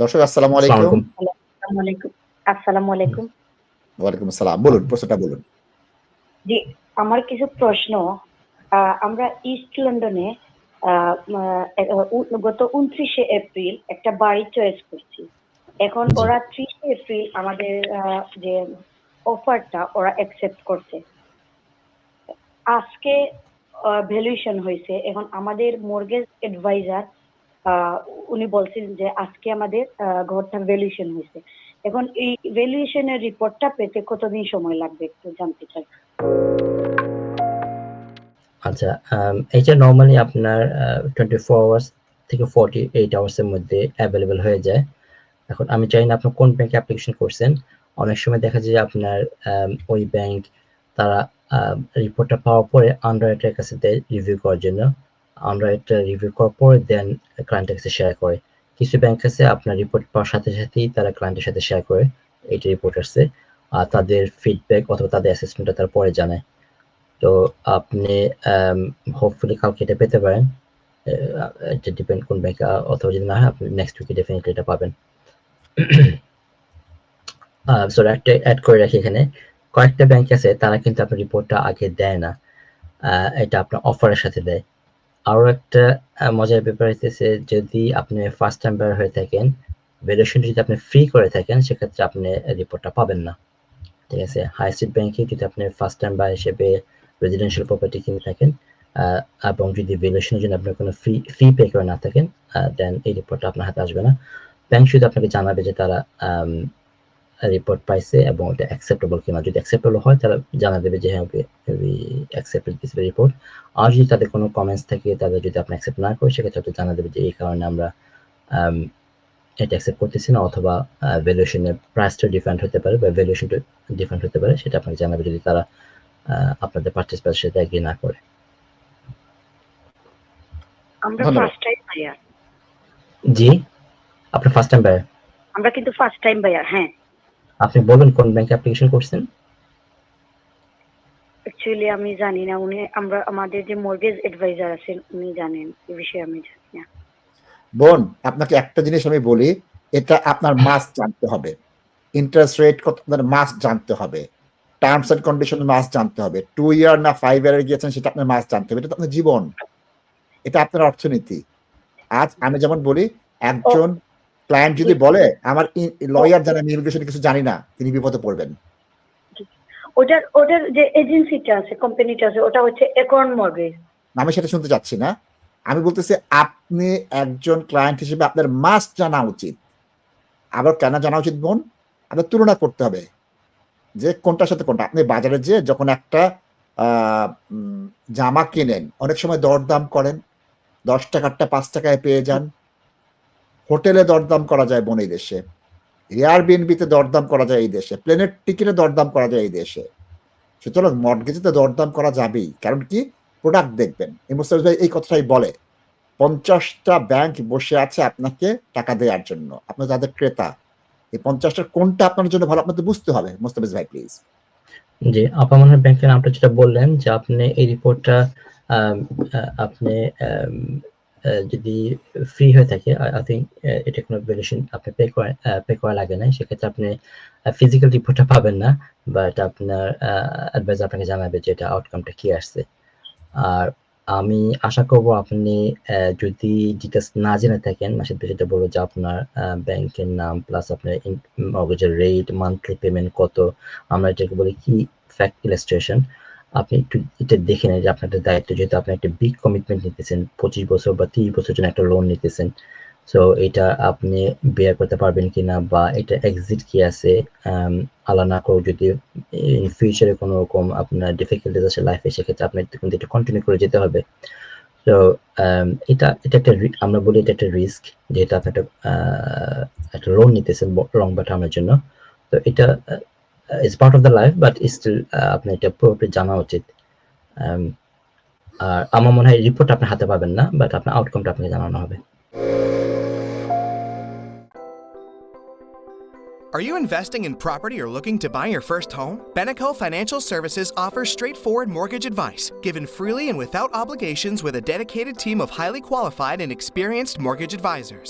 দর্শক আসসালামু আলাইকুম। আসসালামু আলাইকুম। ওয়ালাইকুম আসসালাম। বলুন প্রশ্নটা বলুন। জি আমার কিছু প্রশ্ন। আমরা ইস্ট লন্ডনে গত উনত্রিশে এপ্রিল একটা বাড়ি চয়েস করছি। এখন ওরা ত্রিশে এপ্রিল আমাদের আহ, যে অফারটা ওরা অ্যাকসেপ্ট করছে। আজকে ভ্যালুয়েশন হয়েছে। এখন আমাদের মর্গেজ অ্যাডভাইজার উনি বলছেন যে আজকে আমাদের ঘরটা ভ্যালুয়েশন হয়েছে। এখন এই ভ্যালুয়েশনের রিপোর্টটা পেতে কতদিন সময় লাগবে একটু জানতে চাই। আচ্ছা এইটা নর্মালি আপনার টোয়েন্টি ফোর আওয়ার্স থেকে ফর্টি এইট আওয়ার্সের মধ্যে অ্যাভেলেবেল হয়ে যায়। এখন আমি চাই না আপনার কোন ব্যাংকে অ্যাপ্লিকেশন করছেন। অনেক সময় দেখা যায় আপনার ওই ব্যাংক তারা রিপোর্টটা পাওয়ার পরে আন্ডাররাইটারের কাছে দেয় রিভিউ করার জন্য। আন্ডাররাইটার রিভিউ করার পর দেন ক্লায়েন্টের কাছে শেয়ার করে। কিছু ব্যাংক আছে, আপনার রিপোর্ট পাওয়ার সাথে সাথেই তারা ক্লায়েন্টের সাথে শেয়ার করে, এইটা রিপোর্ট আসছে। আর তাদের ফিডব্যাক অথবা তাদের অ্যাসেসমেন্টটা তারা পরে জানায় তো আপনি হোপফুলি কালকে এটা পেতে পারেন। এটা ডিপেন্ড কোন ব্যাংকে অথবা যদি না হয়, আপনি নেক্সট উইকে ডেফিনেটলি এটা পাবেন। সো একটা অ্যাড করে রাখি এখানে। কয়েকটা ব্যাংক আছে, তারা কিন্তু আপনার রিপোর্টটা আগে দেয় না। এটা আপনার অফারের সাথে দেয়। আরও একটা মজার ব্যাপার হইতেছে, যদি আপনি ফার্স্ট টাইম বের হয়ে থাকেন ভ্যালুয়েশন যদি আপনি ফ্রি করে থাকেন, সেক্ষেত্রে আপনি রিপোর্টটা পাবেন না। ঠিক আছে? হাই স্ট্রিট ব্যাংকে যদি আপনি ফার্স্ট টাইম বাই হিসেবে রেজিডেন্সিয়াল প্রপার্টি কিনে থাকেন এবং যদি ভ্যালুয়েশনের জন্য আপনার কোনো ফি ফি পে করে না থাকেন দেন এই রিপোর্টটা আপনার হাতে আসবে না। ব্যাংক শুধু আপনাকে জানাবে যে তারা রিপোর্ট পাইছে এবং এটা অ্যাকসেপ্টেবল কিনা যদি অ্যাকসেপ্টেবল হয় তারা জানা দেবে যে হ্যাঁ উই অ্যাকসেপ্টেড দিস রিপোর্ট আর যদি তাদের কোনো কমেন্টস থাকে তাদের যদি আপনি অ্যাকসেপ্ট না করে সেক্ষেত্রে হয়তো জানা দেবে যে এই কারণে আমরা আম, এটা অ্যাকসেপ্ট করতেছি না অথবা ভ্যালুয়েশনের প্রাইসটা ডিফারেন্ট হতে পারে বা ভ্যালুয়েশনটা ডিফারেন্ট হতে পারে সেটা আপনাকে জানাবে যদি তারা আহ, আপনাদের পারচেস প্রাইসের সাথে এগ্রি না করে। আমরা ফার্স্ট টাইম বায়ার জি? আপনার ফার্স্ট টাইম বায়ার আমরা কিন্তু ফার্স্ট টাইম বায়ার হ্যাঁ। আপনি বলবেন কোন ব্যাংকে অ্যাপ্লিকেশন করছেন? অ্যাকচুয়ালি আমি জানি না। উনি আমরা আমাদের যে মর্গেজ অ্যাডভাইজার আছেন উনি জানেন। এই বিষয়ে আমি জানি না। বোন আপনাকে একটা জিনিস আমি বলি এটা আপনার মাস জানতে হবে। ইন্টারেস্ট রেট কত আপনার মাস জানতে হবে। টার্মস এন্ড কন্ডিশন মাস জানতে হবে। টু ইয়ার না ফাইভ ইয়ার গিয়েছেন সেটা আপনার মাস জানতে হবে। এটা তো আপনার জীবন। এটা আপনার অর্থনীতি। আজ আমি যেমন বলি একজন ক্লায়েন্ট যদি বলে আমার লয়ার যারা ইমিগ্রেশন কিছু জানি না তিনি বিপদে পড়বেন। ওটার ওটার যে এজেন্সিটা আছে কোম্পানিটা আছে ওটা হচ্ছে অ্যাকাউন্ট মর্গেজ আমি সেটা শুনতে চাচ্ছি না। আমি বলতেছি আপনি একজন ক্লায়েন্ট হিসেবে আপনার মাস জানা উচিত। আবার কেন জানা উচিত বোন? আপনার তুলনা করতে হবে। যে কোনটার সাথে কোনটা। আপনি বাজারে যে যখন একটা আহ, জামা কেনেন অনেক সময় দরদাম করেন দশ টাকারটা পাঁচ টাকায় পেয়ে যান হোটেলে দরদাম করা যায় বোন এই দেশে। এয়ারবিএনবিতে দরদাম করা যায় এই দেশে। প্লেনের টিকিটে দরদাম করা যায় এই দেশে। সুতরাং মর্গেজে তো দরদাম করা যাবেই। কারণ কি? প্রোডাক্ট দেখবেন। এই মোস্তাফিজ ভাই এই কথাটাই বলে। পঞ্চাশটা ব্যাংক বসে আছে আপনাকে টাকা দেওয়ার জন্য। আপনি তাদের ক্রেতা, এই পঞ্চাশটার কোনটা আপনার জন্য ভালো আপনাকে বুঝতে হবে। মোস্তাফিজ ভাই প্লিজ জি আপামনের ব্যাংকের নামটা যেটা বললেন যে আপনি এই রিপোর্টটা আপনি যদি ফ্রি হয়ে থাকে আই থিঙ্ক এটা কোনো ভ্যালুয়েশন আপনি পে করে পে করা লাগে না। সেক্ষেত্রে আপনি ফিজিক্যাল রিপোর্টটা পাবেন না বাট আপনার অ্যাডভাইজার আপনাকে জানাবে যে এটা আউটকামটা কি আসছে। আর আমি আশা করব আপনি যদি ডিটেলস না জেনে থাকেন, মাসের যেটা বলব যে আপনার ব্যাংকের নাম প্লাস আপনার মর্গেজের রেট মান্থলি পেমেন্ট কত, আমরা এটাকে বলি কি ফ্যাক্ট ইলাস্ট্রেশন আপনি একটু এটা দেখে নেন যে আপনার দায়িত্ব, যেহেতু আপনি একটা বিগ কমিটমেন্ট নিতেছেন, পঁচিশ বছর বা তিরিশ বছর জন্য একটা লোন নিতেছেন। সো এটা আপনি বেয়ার করতে পারবেন কিনা বা এটা এক্সিট কি আছে আল্লাহ না করুক যদি ইন ফিউচারে কোনো রকম আপনার ডিফিকাল্টিস আছে লাইফে সেক্ষেত্রে আপনার কিন্তু এটা কন্টিনিউ করে যেতে হবে। তো এটা এটা একটা আমরা বলি এটা একটা রিস্ক যেহেতু আপনি একটা একটা লোন নিতেছেন লং বা টার্মের জন্য। তো এটা Is part of the life but still আপনার এটা পুরোপুরি জানা উচিত Um, আর আমার মনে হয় রিপোর্ট আপনি হাতে পাবেন না বাট আপনার আউটকামটা আপনাকে জানানো হবে Are you investing in property or looking to buy your first home? Beneco Financial Services offers straightforward mortgage advice, given freely and without obligations with a dedicated team of highly qualified and experienced mortgage advisors.